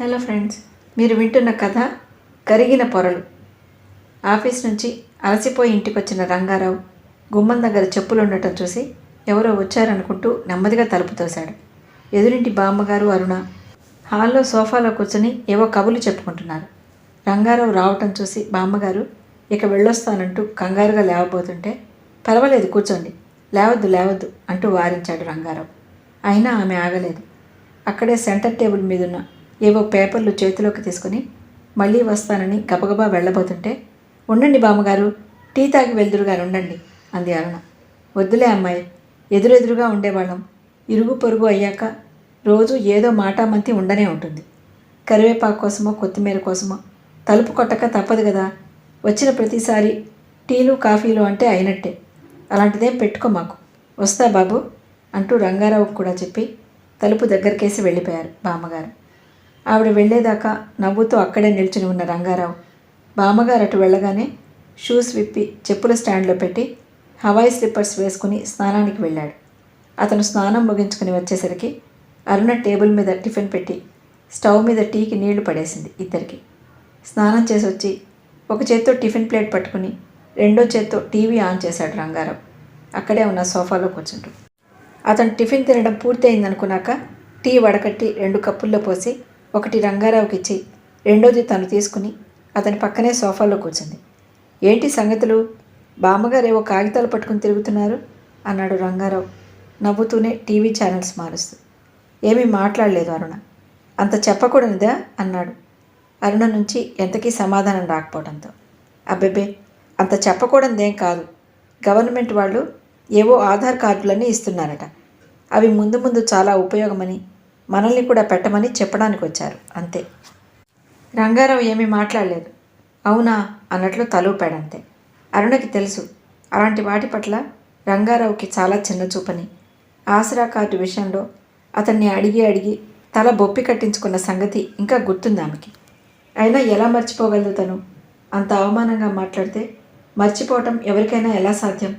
Hello friends మీరు వింటున్న కథ కరిగిన పొరలు. ఆఫీస్ నుంచి అలసిపోయి ఇంటికి వచ్చిన రంగారావు గుమ్మం దగ్గర చెప్పులు ఉండటం చూసి ఎవరో వచ్చారనుకుంటూ నెమ్మదిగా తలుపు తోశాడు. ఎదురింటి బామ్మగారు అరుణ హాల్లో సోఫాలో కూర్చొని ఏవో కబులు చెప్పుకుంటున్నారు. రంగారావు రావటం చూసి బామ్మగారు ఇక వెళ్ళొస్తానంటూ కంగారుగా లేవబోతుంటే పర్వాలేదు కూర్చోండి. లేవద్దు లేవద్దు అంటూ వారించాడు రంగారావు. అయినా ఆమె ఆగలేదు. అక్కడే సెంటర్ టేబుల్ మీదున్న ఏవో పేపర్లు చేతిలోకి తీసుకుని మళ్ళీ వస్తానని గబగబా వెళ్ళబోతుంటే ఉండండి బామ్మగారు టీ తాగి వెళ్దురుగా ఉండండి అంది అరుణ. వద్దులే అమ్మాయి ఎదురెదురుగా ఉండేవాళ్ళం. ఇరుగు పొరుగు అయ్యాక రోజు ఏదో మాటామంతి ఉండనే ఉంటుంది. కరివేపాకు కోసమో కొత్తిమీర కోసమో తలుపు కొట్టక తప్పదు కదా. వచ్చిన ప్రతిసారి టీలు కాఫీలు అంటే అయినట్టే. అలాంటిదేం పెట్టుకో మాకు. వస్తా బాబు అంటూ రంగారావుకు కూడా చెప్పి తలుపు దగ్గరకేసి వెళ్ళిపోయారు బామ్మగారు. ఆవిడ వెళ్ళేదాకా నవ్వుతూ అక్కడే నిల్చుని ఉన్న రంగారావు. బామ్మగారు అటు వెళ్ళగానే షూస్ విప్పి చెప్పుల స్టాండ్లో పెట్టి హవాయి స్లిప్పర్స్ వేసుకుని స్నానానికి వెళ్ళాడు. అతను స్నానం ముగించుకుని వచ్చేసరికి అరుణ టేబుల్ మీద టిఫిన్ పెట్టి స్టవ్ మీద టీకి నీళ్ళు పడేసింది ఇద్దరికి. స్నానం చేసి వచ్చి ఒక చేత్తో టిఫిన్ ప్లేట్ పట్టుకుని రెండో చేత్తో టీవీ ఆన్ చేశాడు రంగారావు. అక్కడే ఉన్న సోఫాలో కూర్చుంటూ అతను టిఫిన్ తినడం పూర్తయిందనుకున్నాక టీ వడకట్టి రెండు కప్పుల్లో పోసి ఒకటి రంగారావుకి ఇచ్చి రెండోది తను తీసుకుని అతని పక్కనే సోఫాలో కూర్చుంది. ఏంటి సంగతులు? బామ్మగారు ఏవో కాగితాలు పట్టుకుని తిరుగుతున్నారు? అన్నాడు రంగారావు. నవ్వుతూనే టీవీ ఛానల్స్ మారుస్తూ. ఏమీ మాట్లాడలేదు అరుణ. అంత చెప్పకూడనిదా? అన్నాడు. అరుణ నుంచి ఎంతకీ సమాధానం రాకపోవడంతో. అబ్బెబ్బే అంత చెప్పకూడనిదేం కాదు. గవర్నమెంట్ వాళ్ళు ఏవో ఆధార్ కార్డులన్నీ ఇస్తున్నారట. అవి ముందు ముందు చాలా ఉపయోగమని మనల్ని కూడా పెట్టమని చెప్పడానికి వచ్చారు అంతే. రంగారావు ఏమీ మాట్లాడలేదు. అవునా అన్నట్లు తలూపాడంతే. అరుణకి తెలుసు. అలాంటి వాటి పట్ల రంగారావుకి చాలా చిన్న చూపని. ఆసరా కార్డు విషయంలో అతన్ని అడిగి అడిగి తల బొప్పి కట్టించుకున్న సంగతి ఇంకా గుర్తుంది ఆమెకి. అయినా ఎలా మర్చిపోగలదు తను? అంత అవమానంగా మాట్లాడితే మర్చిపోవటం ఎవరికైనా ఎలా సాధ్యం?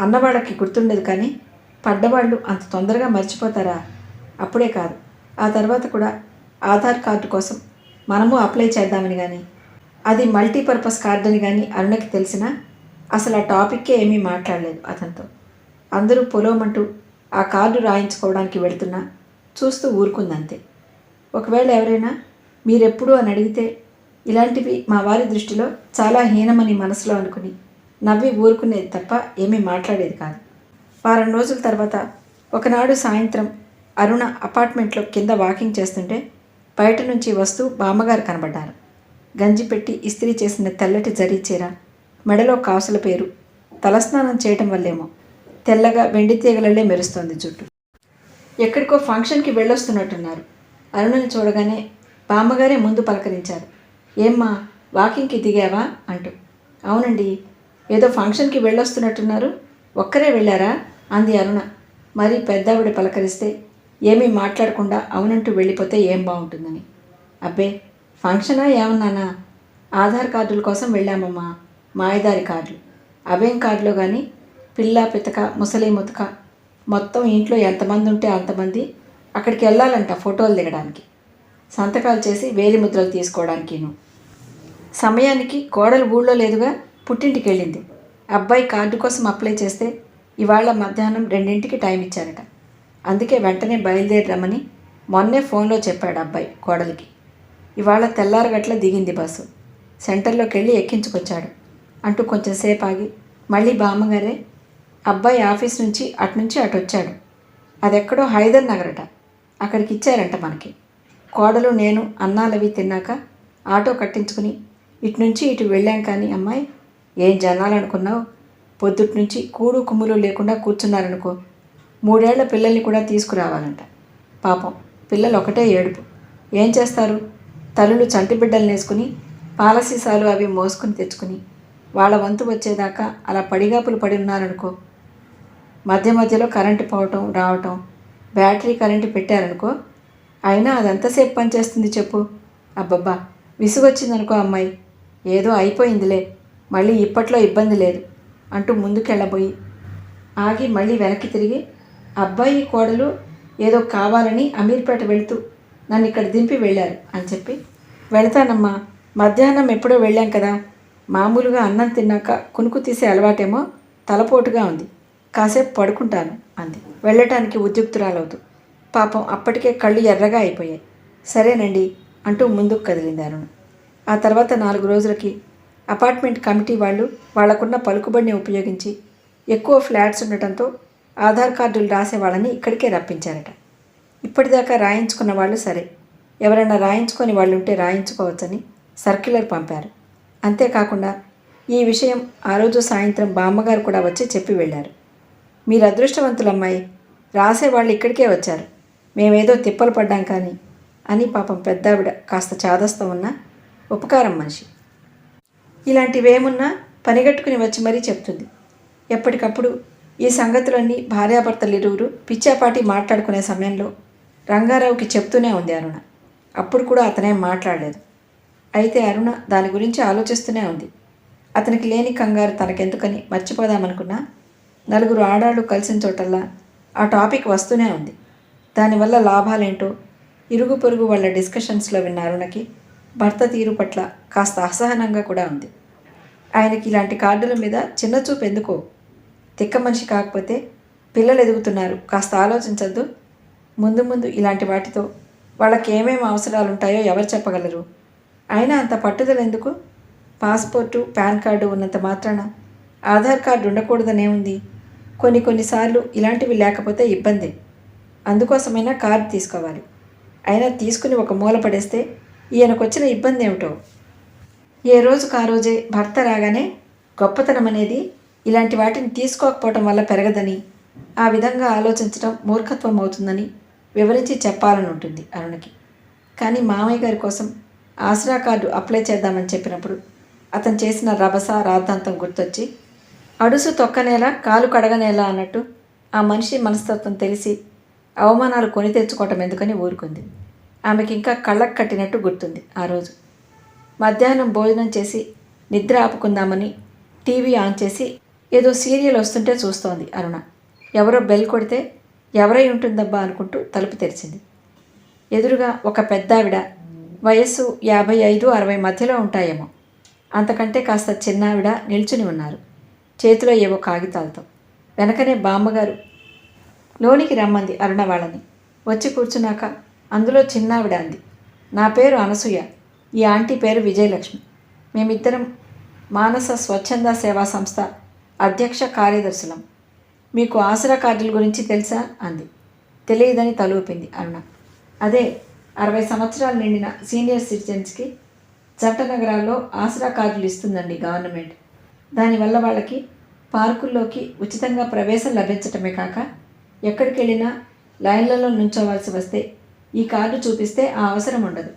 అన్నవాళ్ళకి గుర్తుండదు కానీ పడ్డవాళ్ళు అంత తొందరగా మర్చిపోతారా? అప్పుడే కాదు. ఆ తర్వాత కూడా ఆధార్ కార్డు కోసం మనము అప్లై చేద్దామని కానీ అది మల్టీపర్పస్ కార్డు అని కానీ అరుణకి తెలిసినా అసలు ఆ టాపిక్కే ఏమీ మాట్లాడలేదు అతనితో. అందరూ పొలోమంటూ ఆ కార్డు రాయించుకోవడానికి వెళుతున్నా చూస్తూ ఊరుకుందంతే. ఒకవేళ ఎవరైనా మీరెప్పుడు అని అడిగితే ఇలాంటివి మా వారి దృష్టిలో చాలా హీనమని మనసులో అనుకుని నవ్వి ఊరుకునేది తప్ప ఏమీ మాట్లాడేది కాదు. వారం రోజుల తర్వాత ఒకనాడు సాయంత్రం అరుణ అపార్ట్మెంట్లో కింద వాకింగ్ చేస్తుంటే బయట నుంచి వస్తూ బామ్మగారు కనబడ్డారు. గంజి పెట్టి ఇస్త్రీ చేసిన తెల్లటి జరీ చీర మెడలో కాసుల పేరు తలస్నానం చేయటం వల్లేమో తెల్లగా వెండి తీగలలే మెరుస్తోంది జుట్టు. ఎక్కడికో ఫంక్షన్కి వెళ్ళొస్తున్నట్టున్నారు. అరుణని చూడగానే బామ్మగారే ముందు పలకరించారు. ఏమ్మా వాకింగ్కి దిగావా? అంటూ. అవునండి ఏదో ఫంక్షన్కి వెళ్ళొస్తున్నట్టున్నారు. ఒక్కరే వెళ్ళారా? అంది అరుణ. మరి పెద్దావిడ పలకరిస్తే ఏమీ మాట్లాడకుండా అవునంటూ వెళ్ళిపోతే ఏం బాగుంటుందని. అబ్బే ఫంక్షనా ఏమన్నానా? ఆధార్ కార్డుల కోసం వెళ్ళామమ్మా. మాయదారి కార్డులు. అవేం కార్డులో కానీ పిల్ల పితక ముసలి ముతక. మొత్తం ఇంట్లో ఎంతమంది ఉంటే అంతమంది అక్కడికి వెళ్ళాలంట ఫోటోలు దిగడానికి. సంతకాలు చేసి వేలి ముద్రలు తీసుకోవడానికిను. సమయానికి కోడలు ఊళ్ళో లేదుగా పుట్టింటికి వెళ్ళింది అబ్బాయి కార్డు కోసం అప్లై చేస్తే ఇవాళ మధ్యాహ్నం రెండింటికి టైం ఇచ్చారట. అందుకే వెంటనే బయలుదేరి మొన్నే ఫోన్లో చెప్పాడు అబ్బాయి కోడలికి. ఇవాళ తెల్లారగట్ల దిగింది బస్సు. సెంటర్లోకి వెళ్ళి ఎక్కించుకొచ్చాడు. అంటూ కొంచెం సేపు ఆగి మళ్ళీ బామ్మగారే అబ్బాయి ఆఫీస్ నుంచి అటు నుంచి అటు వచ్చాడు అదెక్కడో హైదర్ నగరట. అక్కడికి ఇచ్చారంట మనకి. కోడలు నేను అన్నాలవి తిన్నాక ఆటో కట్టించుకుని ఇటు నుంచి ఇటు వెళ్ళాం కానీ అమ్మాయి ఏం జనాలనుకున్నావు? పొద్దుటి నుంచి కూడు కుమ్ములు లేకుండా కూర్చున్నారనుకో. మూడేళ్ళ పిల్లల్ని కూడా తీసుకురావాలంట. పాపం పిల్లలు ఒకటే ఏడుపు. ఏం చేస్తారు? తల్లులు చంటి బిడ్డలు వేసుకుని పాలసీసాలు అవి మోసుకుని తెచ్చుకుని వాళ్ళ వంతు వచ్చేదాకా అలా పడిగాపులు పడి ఉన్నారనుకో మధ్య మధ్యలో కరెంటు పోవటం రావటం బ్యాటరీ కరెంటు పెట్టారనుకో అయినా అదంతసేపు పనిచేస్తుంది చెప్పు. అబ్బబ్బా విసుగొచ్చిందనుకో అమ్మాయి ఏదో అయిపోయిందిలే మళ్ళీ ఇప్పట్లో ఇబ్బంది లేదు అంటూ ముందుకెళ్ళబోయి ఆగి మళ్ళీ వెనక్కి తిరిగి అబ్బాయి కోడలు ఏదో కావాలని అమీర్పేట వెళ్తూ నన్ను ఇక్కడ దింపి వెళ్ళారు అని చెప్పి వెళ్తానమ్మా మధ్యాహ్నం ఎప్పుడో వెళ్ళాం కదా. మామూలుగా అన్నం తిన్నాక కునుకు తీసే అలవాటేమో తలపోటుగా ఉంది. కాసేపు పడుకుంటాను అంది. వెళ్ళటానికి ఉద్యుక్తురాలవుతూ పాపం అప్పటికే కళ్ళు ఎర్రగా అయిపోయాయి. సరేనండి అంటూ ముందుకు కదిలింది అరుణ ఆ తర్వాత నాలుగు రోజులకి అపార్ట్మెంట్ కమిటీ వాళ్ళు వాళ్ళకున్న పలుకుబడిని ఉపయోగించి ఎక్కువ ఫ్లాట్స్ ఉండటంతో ఆధార్ కార్డులు రాసేవాళ్ళని ఇక్కడికే రప్పించారట. ఇప్పటిదాకా రాయించుకున్న వాళ్ళు సరే. ఎవరైనా రాయించుకొని వాళ్ళు ఉంటే రాయించుకోవచ్చని సర్క్యులర్ పంపారు. అంతేకాకుండా ఈ విషయం ఆ రోజు సాయంత్రం బామ్మగారు కూడా వచ్చి చెప్పి వెళ్ళారు. మీరు అదృష్టవంతులమ్మాయి. రాసేవాళ్ళు ఇక్కడికే వచ్చారు. మేమేదో తిప్పలు పడ్డాం కానీ అని పాపం పెద్దావిడ కాస్త చాదస్తం ఉన్న ఉపకారం మనిషి. ఇలాంటివేమున్నా పనిగట్టుకుని వచ్చి మరీ చెప్తుంది. ఎప్పటికప్పుడు ఈ సంగతులన్నీ భార్యాభర్తలు ఇరువురు పిచ్చాపాటి మాట్లాడుకునే సమయంలో రంగారావుకి చెప్తూనే ఉంది అరుణ. అప్పుడు కూడా అతనేం మాట్లాడలేదు. అయితే అరుణ దాని గురించి ఆలోచిస్తూనే ఉంది. అతనికి లేని కంగారు తనకెందుకని మర్చిపోదామనుకున్నా నలుగురు ఆడాళ్ళు కలిసిన చోటల్లా ఆ టాపిక్ వస్తూనే ఉంది. దానివల్ల లాభాలేంటో ఇరుగు పొరుగు వాళ్ళ డిస్కషన్స్లో విన్న అరుణకి భర్త తీరు పట్ల కాస్త అసహనంగా కూడా ఉంది. ఆయనకి ఇలాంటి కార్డుల మీద చిన్న చూపు ఎందుకో తిక్క మనిషి కాకపోతే పిల్లలు ఎదుగుతున్నారు. కాస్త ఆలోచించద్దు. ముందు ముందు ఇలాంటి వాటితో వాళ్ళకి ఏమేమి అవసరాలు ఉంటాయో ఎవరు చెప్పగలరు? అయినా అంత పట్టుదల ఎందుకు పాస్పోర్టు పాన్ కార్డు ఉన్నంత మాత్రాన ఆధార్ కార్డు ఉండకూడదనే ఉంది కొన్ని కొన్నిసార్లు ఇలాంటివి లేకపోతే ఇబ్బంది. అందుకోసమైనా కార్డు తీసుకోవాలి. అయినా తీసుకుని ఒక మూల పడేస్తే ఈయనకొచ్చిన ఇబ్బంది ఏమిటో ఏ రోజుకు ఆ రోజే భర్త రాగానే గొప్పతనం అనేది ఇలాంటి వాటిని తీసుకోకపోవటం వల్ల పెరగదని ఆ విధంగా ఆలోచించడం మూర్ఖత్వం అవుతుందని వివరించి చెప్పాలని ఉంటుంది అరుణకి. కానీ మామయ్య గారి కోసం ఆసరా కార్డు అప్లై చేద్దామని చెప్పినప్పుడు అతను చేసిన రభస రాద్ధాంతం గుర్తొచ్చి అడుసు తొక్కనేలా కాలు కడగనేలా అన్నట్టు ఆ మనిషి మనస్తత్వం తెలిసి అవమానాలు కొని తెచ్చుకోవటం ఎందుకని ఊరుకుంది. ఆమెకి ఇంకా కళ్ళకు కట్టినట్టు గుర్తుంది ఆ రోజు. మధ్యాహ్నం భోజనం చేసి నిద్ర ఆపుకుందామని టీవీ ఆన్ చేసి ఏదో సీరియల్ వస్తుంటే చూస్తోంది అరుణ. ఎవరో బెల్ కొడితే ఎవరై ఉంటుందబ్బా అనుకుంటూ తలుపు తెరిచింది. ఎదురుగా ఒక పెద్దావిడ వయస్సు యాభై ఐదు అరవై మధ్యలో ఉంటాయేమో. అంతకంటే కాస్త చిన్నావిడ నిల్చుని ఉన్నారు. చేతిలో ఏవో కాగితాలతో. వెనకనే బామ్మగారు లోనికి రమ్మంది అరుణ వాళ్ళని. వచ్చి కూర్చున్నాక అందులో చిన్నావిడ అంది. నా పేరు అనసూయ. ఈ ఆంటీ పేరు విజయలక్ష్మి. మేమిద్దరం మానస స్వచ్ఛంద సేవా సంస్థ అధ్యక్ష కార్యదర్శులం. మీకు ఆసరా కార్డుల గురించి తెలుసా? అంది. తెలియదని తలూపింది అరుణ. అదే అరవై సంవత్సరాలు నిండిన సీనియర్ సిటిజన్స్కి చట్టనగరాల్లో నగరాల్లో ఆసరా కార్డులు ఇస్తుందండి గవర్నమెంట్. దానివల్ల వాళ్ళకి పార్కుల్లోకి ఉచితంగా ప్రవేశం లభించటమే కాక ఎక్కడికి వెళ్ళినా లైన్లలో నుంచోవాల్సి వస్తే ఈ కార్డు చూపిస్తే ఆ అవసరం ఉండదు.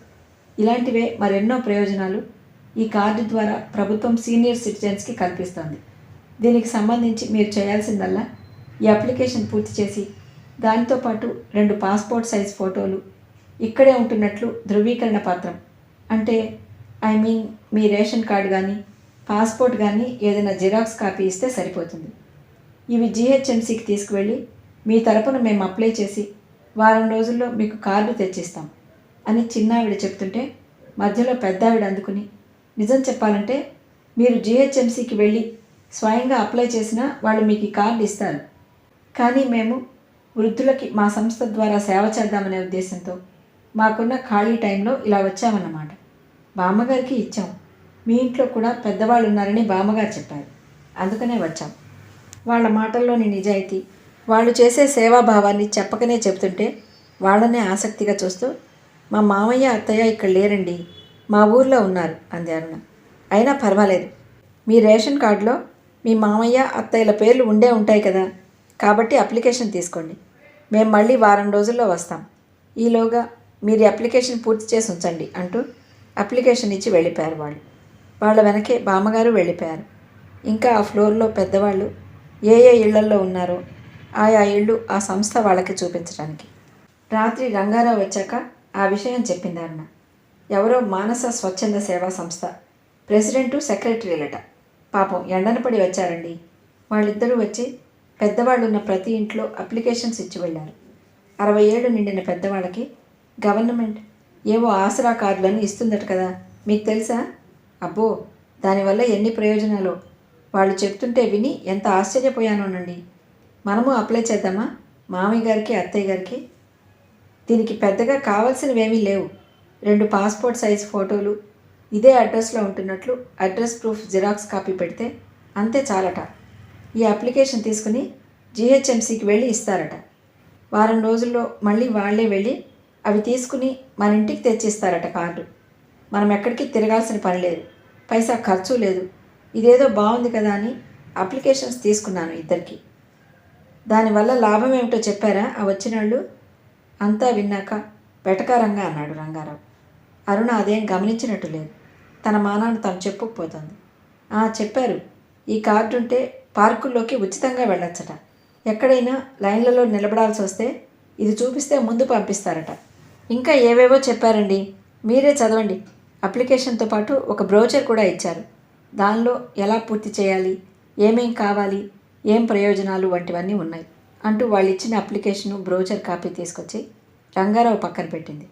ఇలాంటివే మరెన్నో ప్రయోజనాలు ఈ కార్డు ద్వారా ప్రభుత్వం సీనియర్ సిటిజన్స్కి కల్పిస్తోంది. దీనికి సంబంధించి మీరు చేయాల్సిందల్లా ఈ అప్లికేషన్ పూర్తి చేసి దానితో పాటు రెండు పాస్పోర్ట్ సైజ్ ఫోటోలు ఇక్కడే ఉంటున్నట్లు ధృవీకరణ పత్రం. అంటే ఐ మీన్ మీ రేషన్ కార్డు కానీ పాస్పోర్ట్ కానీ ఏదైనా జిరాక్స్ కాపీ ఇస్తే సరిపోతుంది. ఇవి జీహెచ్ఎంసీకి తీసుకువెళ్ళి మీ తరపున మేము అప్లై చేసి వారం రోజుల్లో మీకు కార్డు తెచ్చిస్తాం అని చిన్నావిడ చెప్తుంటే మధ్యలో పెద్దావిడ అందుకుని నిజం చెప్పాలంటే మీరు జీహెచ్ఎంసీకి వెళ్ళి స్వయంగా అప్లై చేసినా వాళ్ళు మీకు ఈ కార్డు ఇస్తారు. కానీ మేము వృద్ధులకి మా సంస్థ ద్వారా సేవ చేద్దామనే ఉద్దేశంతో మాకున్న ఖాళీ టైంలో ఇలా వచ్చామన్నమాట. బామ్మగారికి ఇచ్చాం. మీ ఇంట్లో కూడా పెద్దవాళ్ళు ఉన్నారని బామ్మగారు చెప్పారు. అందుకనే వచ్చాం. వాళ్ళ మాటల్లోని నిజాయితీ వాళ్ళు చేసే సేవాభావాన్ని చెప్పకనే చెప్తుంటే వాళ్ళనే ఆసక్తిగా చూస్తూ మా మామయ్య అత్తయ్య ఇక్కడ లేరండి. మా ఊర్లో ఉన్నారు అంది అరుణ. అయినా పర్వాలేదు. మీ రేషన్ కార్డులో మీ మామయ్య అత్తయ్యల పేర్లు ఉండే ఉంటాయి కదా. కాబట్టి అప్లికేషన్ తీసుకోండి. మేము మళ్ళీ వారం రోజుల్లో వస్తాం. ఈలోగా మీరు అప్లికేషన్ పూర్తి చేసి ఉంచండి అంటూ అప్లికేషన్ ఇచ్చి వెళ్ళిపోయారు వాళ్ళు. వాళ్ళ వెనకే బామ్మగారు వెళ్ళిపోయారు. ఇంకా ఆ ఫ్లోర్లో పెద్దవాళ్ళు ఏ ఏ ఇళ్ళల్లో ఉన్నారో ఆయా ఇళ్ళు ఆ సంస్థ వాళ్ళకి చూపించడానికి. రాత్రి రంగారావు వచ్చాక ఆ విషయం చెప్పింది ఎవరో మానస స్వచ్ఛంద సేవా సంస్థ. ప్రెసిడెంటు సెక్రటరీలట. పాపం ఎండన పడి వచ్చారండి. వాళ్ళిద్దరూ వచ్చి పెద్దవాళ్ళు ఉన్న ప్రతి ఇంట్లో అప్లికేషన్స్ ఇచ్చి వెళ్ళారు. అరవై ఏడు నిండిన పెద్దవాళ్ళకి గవర్నమెంట్ ఏవో ఆసరా కార్డులను ఇస్తుందట కదా. మీకు తెలుసా? అబ్బో దానివల్ల ఎన్ని ప్రయోజనాలు? వాళ్ళు చెప్తుంటే విని ఎంత ఆశ్చర్యపోయానోనండి. మనము అప్లై చేద్దామా? మామయ్య గారికి అత్తయ్య గారికి? దీనికి పెద్దగా కావాల్సినవేమీ లేవు. రెండు పాస్పోర్ట్ సైజ్ ఫోటోలు ఇదే అడ్రస్లో ఉంటున్నట్లు అడ్రస్ ప్రూఫ్ జిరాక్స్ కాపీ పెడితే అంతే చాలట. ఈ అప్లికేషన్ తీసుకుని జిహెచ్ఎంసీకి వెళ్ళి ఇస్తారట. వారం రోజుల్లో మళ్ళీ వాళ్ళే వెళ్ళి అవి తీసుకుని మన ఇంటికి తెచ్చిస్తారట కార్డు. మనం ఎక్కడికి తిరగాల్సిన పని లేదు. పైసా ఖర్చు లేదు. ఇదేదో బాగుంది కదా అని అప్లికేషన్స్ తీసుకున్నాను ఇద్దరికి. దానివల్ల లాభం ఏమిటో చెప్పారా? ఆ వచ్చిన వాళ్ళు అంతా విన్నాక వెటకారంగా అన్నాడు రంగారావు. అరుణ అదేం గమనించినట్టు లేదు. తన మానాన్ని తను చెప్పుకుపోతుంది. "ఆ, చెప్పారు. ఈ కార్డు ఉంటే పార్కుల్లోకి ఉచితంగా వెళ్ళొచ్చట. ఎక్కడైనా లైన్లలో నిలబడాల్సి వస్తే ఇది చూపిస్తే ముందు పంపిస్తారట. ఇంకా ఏవేవో చెప్పారండి. మీరే చదవండి. అప్లికేషన్తో పాటు ఒక బ్రౌచర్ కూడా ఇచ్చారు. దానిలో ఎలా పూర్తి చేయాలి? ఏమేం కావాలి? ఏం ప్రయోజనాలు? వంటివన్నీ ఉన్నాయి అంటూ వాళ్ళు ఇచ్చిన అప్లికేషను బ్రౌచర్ కాపీ తీసుకొచ్చి రంగారావు పక్కన పెట్టింది.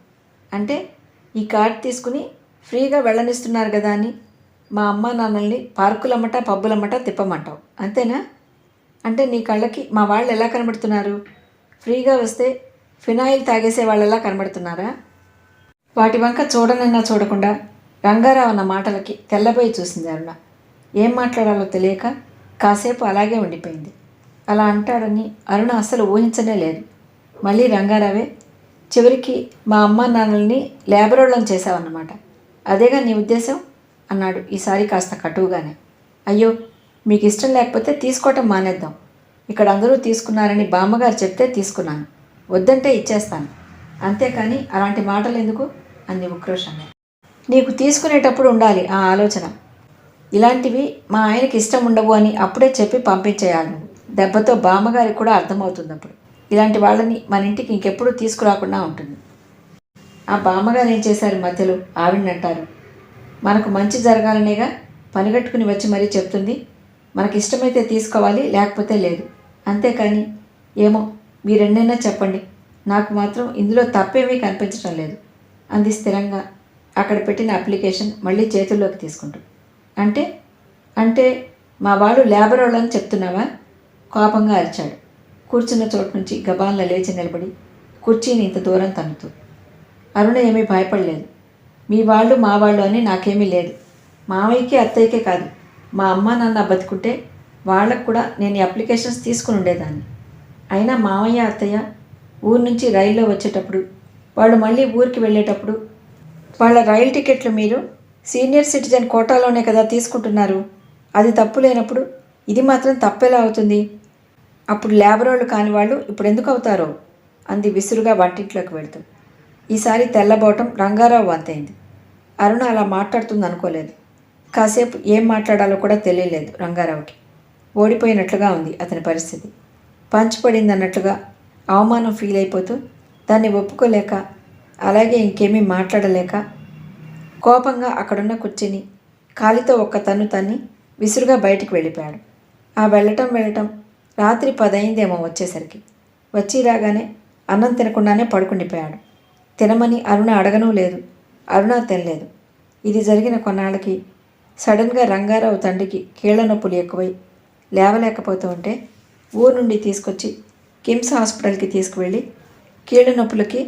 అంటే ఈ కార్డ్ తీసుకుని ఫ్రీగా వెళ్ళనిస్తున్నారు కదా అని మా అమ్మ నాన్నల్ని పార్కులమ్మట పబ్బులమ్మట తిప్పమంటావు. అంతేనా? అంటే నీ కళ్ళకి మా వాళ్ళు ఎలా కనబడుతున్నారు? ఫ్రీగా వస్తే ఫినాయిల్ తాగేసే వాళ్ళు ఎలా కనబడుతున్నారా? వాటి వంక చూడనన్నా చూడకుండా రంగారావు అన్న మాటలకి తెల్లబోయి చూసింది అరుణ. ఏం మాట్లాడాలో తెలియక కాసేపు అలాగే ఉండిపోయింది. అలా అంటాడని అరుణ అస్సలు ఊహించనే లేదు. మళ్ళీ రంగారావే చివరికి మా అమ్మ నాన్నల్ని లేబరోళ్ళం చేశావన్నమాట అదేగా నీ ఉద్దేశం? అన్నాడు ఈసారి కాస్త కటువుగానే. అయ్యో మీకు ఇష్టం లేకపోతే తీసుకోవటం మానేద్దాం. ఇక్కడ అందరూ తీసుకున్నారని బామ్మగారు చెప్తే తీసుకున్నాను. వద్దంటే ఇచ్చేస్తాను. అంతేకాని అలాంటి మాటలు ఎందుకు అంది ఉక్రోషంగా నీకు తీసుకునేటప్పుడు ఉండాలి ఆ ఆలోచన. ఇలాంటివి మా ఆయనకి ఇష్టం ఉండవు అని అప్పుడే చెప్పి పంపించేయాలి. దెబ్బతో బామ్మగారికి కూడా అర్థమవుతుంది అప్పుడు. ఇలాంటి వాళ్ళని మన ఇంటికి ఇంకెప్పుడు తీసుకురాకుండా ఉంటుంది. ఆ బామ్మగారు ఏం చేశారు మధ్యలో? ఆవిడంటారు మనకు మంచి జరగాలనేగా పనిగట్టుకుని వచ్చి మరీ చెప్తుంది. మనకి ఇష్టమైతే తీసుకోవాలి లేకపోతే లేదు. అంతేకాని ఏమో మీరెన్నైనా చెప్పండి. నాకు మాత్రం ఇందులో తప్పేమీ కనిపించడం లేదు. అంది స్థిరంగా. అక్కడ పెట్టిన అప్లికేషన్ మళ్ళీ చేతుల్లోకి తీసుకుంటూ. అంటే? అంటే మా వాడు లేబర్ వాళ్ళని చెప్తున్నావా? కోపంగా అరిచాడు. కూర్చున్న చోటు నుంచి గబాన్ల లేచి నిలబడి కుర్చీని ఇంత దూరం తన్నుతూ. అరుణ ఏమీ భయపడలేదు. మీ వాళ్ళు మా వాళ్ళు అని నాకేమీ లేదు. మామయ్యకి అత్తయ్యకే కాదు. మా అమ్మ నాన్న బతుకుంటే వాళ్ళకు కూడా నేను అప్లికేషన్స్ తీసుకుని ఉండేదాన్ని. అయినా మామయ్య అత్తయ్య ఊరు నుంచి రైల్లో వచ్చేటప్పుడు వాళ్ళు మళ్ళీ ఊరికి వెళ్ళేటప్పుడు వాళ్ళ రైలు టికెట్లు మీరు సీనియర్ సిటిజన్ కోటాలోనే కదా తీసుకుంటున్నారు. అది తప్పు లేనప్పుడు ఇది మాత్రం తప్పెలా అవుతుంది. అప్పుడు లేబరోళ్ళు కాని వాళ్ళు ఇప్పుడు ఎందుకు అవుతారో అంది విసురుగా వంటింట్లోకి వెళుతూ. ఈసారి తెల్లబోవటం రంగారావు వంతైంది. అరుణ అలా మాట్లాడుతుంది అనుకోలేదు కాసేపు ఏం మాట్లాడాలో కూడా తెలియలేదు రంగారావుకి. ఓడిపోయినట్లుగా ఉంది అతని పరిస్థితి. పంచిపడింది అన్నట్లుగా అవమానం ఫీల్ అయిపోతూ దాన్ని ఒప్పుకోలేక అలాగే ఇంకేమీ మాట్లాడలేక కోపంగా అక్కడున్న కుర్చీని కాలితో ఒక్క తన్ను తన్ని విసురుగా బయటికి వెళ్ళిపోయాడు. ఆ వెళ్ళటం వెళ్ళటం రాత్రి పదైందేమో వచ్చేసరికి. వచ్చి రాగానే అన్నం తినకుండానే పడుకుండిపోయాడు. తినమని అరుణ అడగనూ లేదు. అరుణ తినలేదు. ఇది జరిగిన కొన్నాళ్ళకి సడన్గా రంగారావు తండ్రికి కీళ్ళ నొప్పులు ఎక్కువై లేవలేకపోతూ ఉంటే ఊరు నుండి తీసుకొచ్చి కిమ్స్ హాస్పిటల్కి తీసుకువెళ్ళి కీళ్ళ నొప్పులకి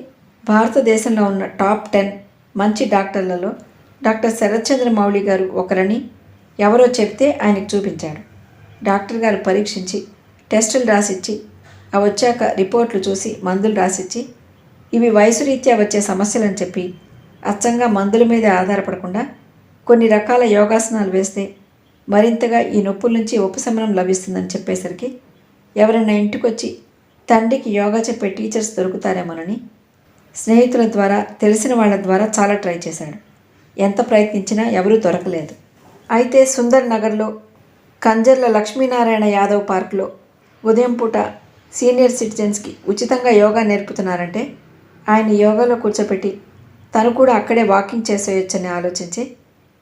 భారతదేశంలో ఉన్న టాప్ టెన్ మంచి డాక్టర్లలో డాక్టర్ శరత్చంద్ర మౌళి గారు ఒకరని ఎవరో చెప్తే ఆయనకు చూపించాడు. డాక్టర్ గారు పరీక్షించి టెస్టులు రాసిచ్చి అవి వచ్చాక రిపోర్ట్లు చూసి మందులు రాసిచ్చి ఇవి వయసు రీత్యా వచ్చే సమస్యలని చెప్పి అచ్చంగా మందుల మీద ఆధారపడకుండా కొన్ని రకాల యోగాసనాలు వేస్తే మరింతగా ఈ నొప్పుల నుంచి ఉపశమనం లభిస్తుందని చెప్పేసరికి ఎవరైనా ఇంటికొచ్చి తండ్రికి యోగా చెప్పే టీచర్స్ దొరుకుతారేమోనని స్నేహితుల ద్వారా తెలిసిన వాళ్ళ ద్వారా చాలా ట్రై చేశాడు ఎంత ప్రయత్నించినా ఎవరూ దొరకలేదు. అయితే సుందర్ నగర్లో కంజర్ల లక్ష్మీనారాయణ యాదవ్ పార్క్లో ఉదయం పూట సీనియర్ సిటిజన్స్కి ఉచితంగా యోగా నేర్పుతున్నారంటే ఆయన యోగాలో కూర్చోపెట్టి తను కూడా అక్కడే వాకింగ్ చేసేయొచ్చని ఆలోచించి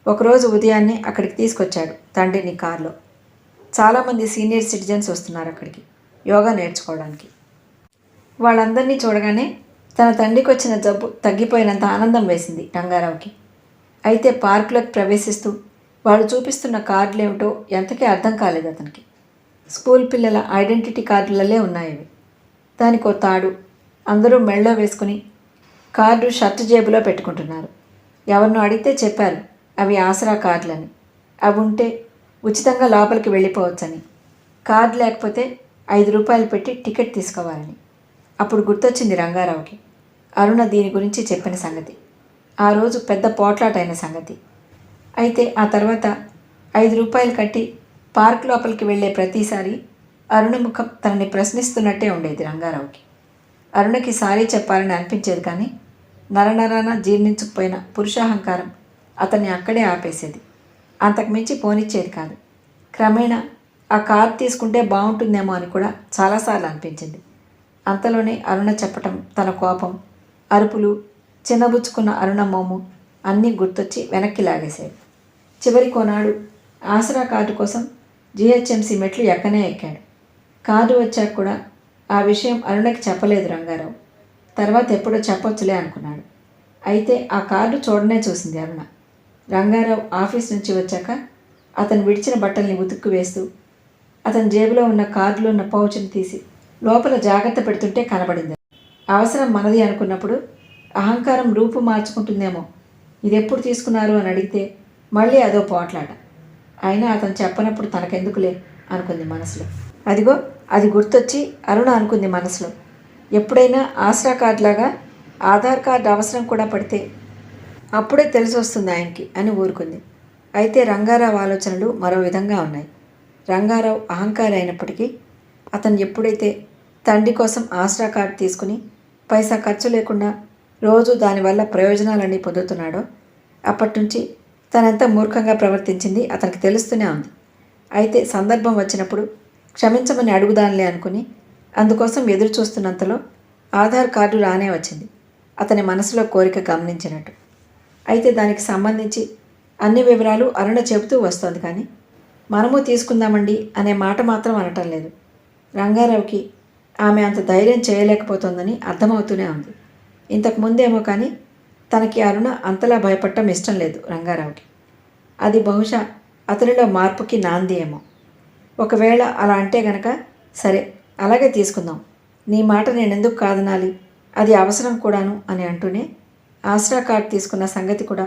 ఒకరోజు ఉదయాన్నే అక్కడికి తీసుకొచ్చాడు తండ్రిని కారులో. చాలామంది సీనియర్ సిటిజన్స్ వస్తున్నారు అక్కడికి యోగా నేర్చుకోవడానికి. వాళ్ళందరినీ చూడగానే తన తండ్రికి వచ్చిన జబ్బు తగ్గిపోయినంత ఆనందం వేసింది రంగారావుకి. అయితే పార్కులోకి ప్రవేశిస్తూ వాళ్ళు చూపిస్తున్న కార్డులేమిటో ఎంతకీ అర్థం కాలేదు అతనికి. స్కూల్ పిల్లల ఐడెంటిటీ కార్డులలే ఉన్నాయి దానికో తాడు. అందరూ మెళ్ళో వేసుకుని కార్డు షర్ట్ జేబులో పెట్టుకుంటున్నారు. ఎవరినో అడిగితే చెప్పారు అవి ఆసరా కార్డులని. అవి ఉంటే ఉచితంగా లోపలికి వెళ్ళిపోవచ్చని. కార్డు లేకపోతే ఐదు రూపాయలు పెట్టి టికెట్ తీసుకోవాలని. అప్పుడు గుర్తొచ్చింది రంగారావుకి. అరుణ దీని గురించి చెప్పిన సంగతి. ఆ రోజు పెద్ద పోట్లాటైన సంగతి. అయితే ఆ తర్వాత ఐదు రూపాయలు కట్టి పార్క్ లోపలికి వెళ్ళే ప్రతిసారి అరుణముఖం తనని ప్రశ్నిస్తున్నట్టే ఉండేది రంగారావుకి. అరుణకి సారీ చెప్పాలని అనిపించేది కానీ నరనరాన జీర్ణించుకుపోయిన పురుషాహంకారం అతన్ని అక్కడే ఆపేసేది. అంతకుమించి పోనిచ్చేది కాదు. క్రమేణా ఆ కార్ తీసుకుంటే బాగుంటుందేమో అని కూడా చాలాసార్లు అనిపించింది. అంతలోనే అరుణ చెప్పటం తన కోపం అరుపులు చిన్నబుచ్చుకున్న అరుణ మోము అన్నీ గుర్తొచ్చి వెనక్కి లాగేశాడు చివరి కొనాడు ఆసరా కార్డు కోసం జిహెచ్ఎంసీ మెట్లు ఎక్కనే ఎక్కాడు. కారు వచ్చాక కూడా ఆ విషయం అరుణకి చెప్పలేదు రంగారావు. తర్వాత ఎప్పుడో చెప్పొచ్చులే అనుకున్నాడు. అయితే ఆ కార్డు చూడనే చూసింది అరుణ. రంగారావు ఆఫీస్ నుంచి వచ్చాక అతను విడిచిన బట్టల్ని ఉతుక్కు వేస్తూ అతని జేబులో ఉన్న కార్డులో ఉన్న పౌచ్ని తీసి లోపల జాగ్రత్త పెడుతుంటే కనబడింది. అవసరం మనది అనుకున్నప్పుడు అహంకారం రూపు మార్చుకుంటుందేమో ఇది ఎప్పుడు తీసుకున్నారు అని అడిగితే మళ్ళీ అదో పోట్లాట. అయినా అతను చెప్పనప్పుడు తనకెందుకులే? అనుకుంది మనసులో. అదిగో అది గుర్తొచ్చి అరుణ అనుకుంది మనసులో. ఎప్పుడైనా ఆసరా కార్డు లాగా ఆధార్ కార్డు అవసరం కూడా పడితే అప్పుడే తెలిసి వస్తుంది ఆయనకి అని ఊరుకుంది. అయితే రంగారావు ఆలోచనలు మరో విధంగా ఉన్నాయి. రంగారావు అహంకారి అయినప్పటికీ అతను ఎప్పుడైతే తండ్రి కోసం ఆసరా కార్డు తీసుకుని పైసా ఖర్చు లేకుండా రోజు దానివల్ల ప్రయోజనాలన్నీ పొందుతున్నాడో అప్పటి నుంచి తనంతా మూర్ఖంగా ప్రవర్తించింది అతనికి తెలుస్తూనే ఉంది. అయితే సందర్భం వచ్చినప్పుడు క్షమించమని అడుగుదానులే అనుకుని అందుకోసం ఎదురు చూస్తున్నంతలో ఆధార్ కార్డు రానే వచ్చింది. అతని మనసులో కోరిక గమనించినట్టు. అయితే దానికి సంబంధించి అన్ని వివరాలు అరుణ చెబుతూ వస్తోంది కానీ మనము తీసుకుందామండి అనే మాట మాత్రం అనటం లేదు. రంగారావుకి ఆమె అంత ధైర్యం చేయలేకపోతోందని అర్థమవుతూనే ఉంది. ఇంతకు ముందేమో కానీ తనకి అరుణ అంతలా భయపడటం ఇష్టం లేదు రంగారావుకి. అది బహుశా అతనిలో మార్పుకి నాంది ఏమో ఒకవేళ అలా అంటే గనక సరే అలాగే తీసుకుందాం. నీ మాట నేను ఎందుకు కాదనాలి? అది అవసరం కూడాను అని అంటూనే ఆసరా కార్డ్ తీసుకున్న సంగతి కూడా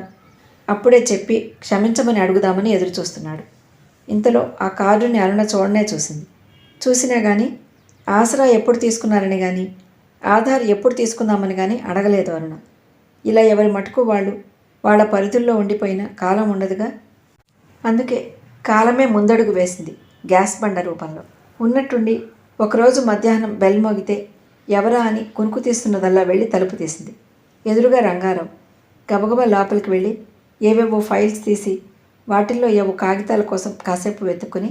అప్పుడే చెప్పి క్షమించమని అడుగుదామని ఎదురు చూస్తున్నాడు ఇంతలో ఆ కార్డుని అరుణ చూడనే చూసింది. చూసినా కానీ ఆసరా ఎప్పుడు తీసుకున్నారని కానీ ఆధార్ ఎప్పుడు తీసుకుందామని కానీ అడగలేదు అరుణ. ఇలా ఎవరి మటుకు వాళ్ళు వాళ్ళ పరిధుల్లో ఉండిపోయిన కాలం ఉండదుగా? అందుకే కాలమే ముందడుగు వేసింది గ్యాస్ బండ రూపంలో. ఉన్నట్టుండి ఒకరోజు మధ్యాహ్నం బెల్ మోగితే ఎవరా అని కునుకు తీస్తున్నదల్లా వెళ్ళి తలుపు తీసింది. ఎదురుగా రంగారావు గబగబా లోపలికి వెళ్ళి ఏవేవో ఫైల్స్ తీసి వాటిల్లో ఏవో కాగితాల కోసం కాసేపు వెతుక్కుని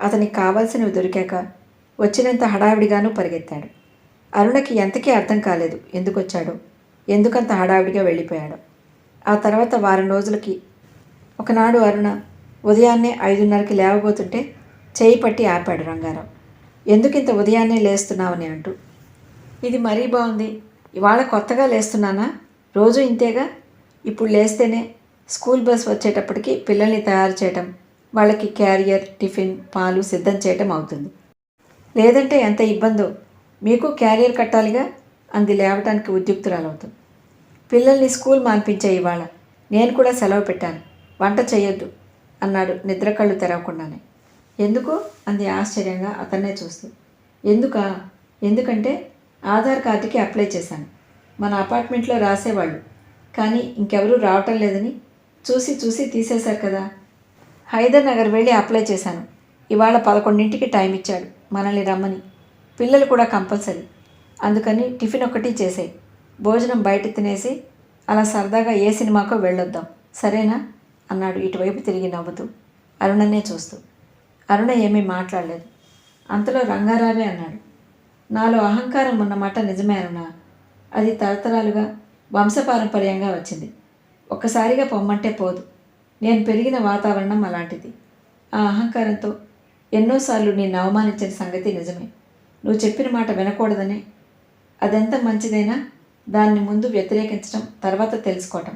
అతనికి కావాల్సినవి దొరికాక వచ్చినంత హడావిడిగానూ పరిగెత్తాడు. అరుణకి ఎంతకీ అర్థం కాలేదు ఎందుకొచ్చాడో ఎందుకంత హడావిడిగా వెళ్ళిపోయాడో. ఆ తర్వాత వారం రోజులకి ఒకనాడు అరుణ ఉదయాన్నే ఐదున్నరకి లేవబోతుంటే చేయి పట్టి ఆపాడు రంగారావు. ఎందుకింత ఉదయాన్నే లేస్తున్నావని? అంటూ. ఇది మరీ బాగుంది ఇవాళ కొత్తగా లేస్తున్నానా? రోజు ఇంతేగా? ఇప్పుడు లేస్తేనే స్కూల్ బస్ వచ్చేటప్పటికి పిల్లల్ని తయారు చేయటం వాళ్ళకి క్యారియర్ టిఫిన్ పాలు సిద్ధం చేయటం అవుతుంది. లేదంటే ఎంత ఇబ్బందో? మీకు క్యారియర్ కట్టాలిగా? అంది లేవటానికి ఉద్యుక్తురాలవుతుంది పిల్లల్ని స్కూల్ మాన్పించే ఇవాళ. నేను కూడా సెలవు పెట్టాను. వంట చేయొద్దు అన్నాడు నిద్ర కళ్ళు తెరవకుండానే. ఎందుకు? అంది ఆశ్చర్యంగా అతన్నే చూస్తూ. ఎందుకా? ఎందుకంటే ఆధార్ కార్డుకి అప్లై చేశాను. మన అపార్ట్మెంట్లో రాసేవాళ్ళు. కానీ ఇంకెవరూ రావటం లేదని చూసి చూసి తీసేశారు కదా. హైదర్ నగర్ వెళ్ళి అప్లై చేశాను. ఇవాళ పదకొండింటికి టైం ఇచ్చాడు మనల్ని రమ్మని. పిల్లలు కూడా కంపల్సరీ. అందుకని టిఫిన్ ఒకటి చేసాయి. భోజనం బయట తినేసి అలా సరదాగా ఏ సినిమాకో వెళ్ళొద్దాం. సరేనా? అన్నాడు ఇటువైపు తిరిగి నవ్వుతూ. అరుణనే చూస్తూ. అరుణ ఏమీ మాట్లాడలేదు. అంతలో రంగారావే అన్నాడు. నాలో అహంకారం ఉన్నమాట నిజమే అరుణ. అది తరతరాలుగా వంశపారంపర్యంగా వచ్చింది. ఒక్కసారిగా పొమ్మంటే పోదు. నేను పెరిగిన వాతావరణం అలాంటిది. ఆ అహంకారంతో ఎన్నోసార్లు నేను అవమానించిన సంగతి నిజమే. నువ్వు చెప్పిన మాట వినకూడదనే. అదెంత మంచిదైనా దాన్ని ముందు వ్యతిరేకించడం తర్వాత తెలుసుకోవటం.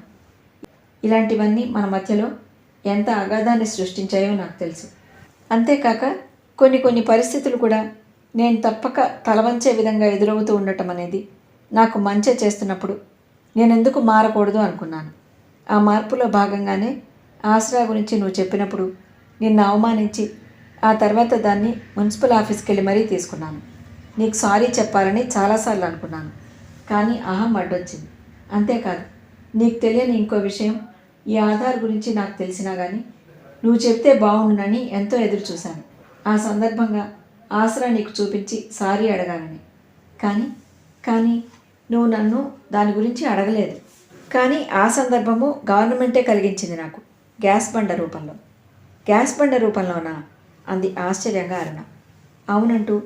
ఇలాంటివన్నీ మన మధ్యలో ఎంత అగాధాన్ని సృష్టించాయో నాకు తెలుసు. అంతేకాక కొన్ని కొన్ని పరిస్థితులు కూడా నేను తప్పక తలవంచే విధంగా ఎదురవుతూ ఉండటం అనేది నాకు మంచి చేస్తున్నప్పుడు నేను ఎందుకు మారకూడదు అనుకున్నాను. ఆ మార్పులో భాగంగానే ఆసరా గురించి నువ్వు చెప్పినప్పుడు నిన్ను అవమానించి ఆ తర్వాత దాన్ని మున్సిపల్ ఆఫీస్కి వెళ్ళి మరీ తీసుకున్నాను. నీకు సారీ చెప్పాలని చాలాసార్లు అనుకున్నాను. కానీ అహం అడ్డొచ్చింది. అంతేకాదు నీకు తెలియని ఇంకో విషయం ఈ ఆధార్ గురించి నాకు తెలిసినా కానీ నువ్వు చెప్తే బాగుండునని ఎంతో ఎదురు చూశాను. ఆ సందర్భంగా ఆసరా నీకు చూపించి సారీ అడగాలని. కానీ కానీ నువ్వు నన్ను దాని గురించి అడగలేదు. కానీ ఆ సందర్భము గవర్నమెంటే కలిగించింది నాకు గ్యాస్ బండ రూపంలో. గ్యాస్ బండ రూపంలోనా? అంది ఆశ్చర్యంగా అరుణ. అవునంటూ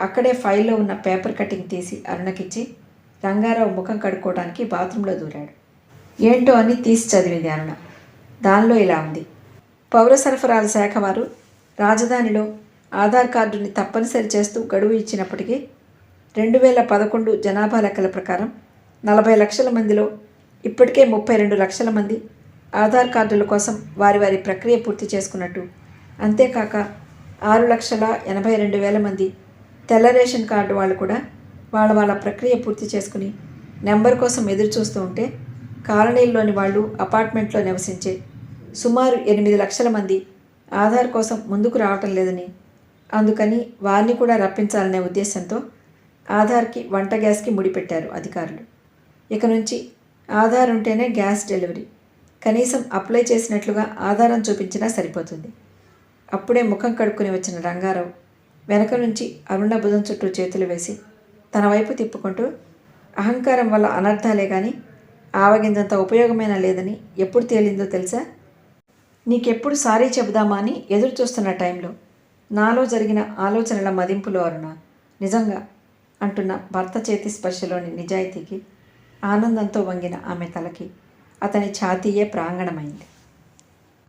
అక్కడే ఫైల్లో ఉన్న పేపర్ కటింగ్ తీసి అరుణకిచ్చి రంగారావు ముఖం కడుక్కోవడానికి బాత్రూంలో దూరాడు. ఏంటో అని తీసి చదివింది అరుణ. దానిలో ఇలా ఉంది. పౌర సరఫరాల శాఖ వారు రాజధానిలో ఆధార్ కార్డుని తప్పనిసరి చేస్తూ గడువు ఇచ్చినప్పటికీ రెండు వేల పదకొండు జనాభా లెక్కల ప్రకారం నలభై లక్షల మందిలో ఇప్పటికే ముప్పై రెండు లక్షల మంది ఆధార్ కార్డుల కోసం వారి వారి ప్రక్రియ పూర్తి చేసుకున్నట్టు. అంతేకాక ఆరు లక్షల ఎనభై రెండు వేల మంది తెల్ల రేషన్ కార్డు వాళ్ళు కూడా వాళ్ళ వాళ్ళ ప్రక్రియ పూర్తి చేసుకుని నెంబర్ కోసం ఎదురు చూస్తూ ఉంటే కాలనీల్లోని వాళ్ళు అపార్ట్మెంట్లో నివసించే సుమారు ఎనిమిది లక్షల మంది ఆధార్ కోసం ముందుకు రావటం లేదని అందుకని వారిని కూడా రప్పించాలనే ఉద్దేశంతో ఆధార్కి వంట గ్యాస్కి ముడిపెట్టారు అధికారులు. ఇక నుంచి ఆధార్ ఉంటేనే గ్యాస్ డెలివరీ. కనీసం అప్లై చేసినట్లుగా ఆధారం చూపించినా సరిపోతుంది. అప్పుడే ముఖం కడుక్కుని వచ్చిన రంగారావు వెనక నుంచి అరుణ భుజం చుట్టూ చేతులు వేసి తన వైపు తిప్పుకుంటూ అహంకారం వల్ల అనర్థాలే కానీ ఆవగింజంత ఉపయోగమైన లేదని ఎప్పుడు తేలిందో తెలుసా? నీకెప్పుడు సారీ చెబుదామా అని ఎదురు చూస్తున్న టైంలో నాలో జరిగిన ఆలోచనల మదింపులో అరుణ నిజంగా అంటున్న భర్త చేతి స్పర్శలోని నిజాయితీకి ఆనందంతో వంగిన ఆమె తలకి అతని ఛాతీయే ప్రాంగణమైంది.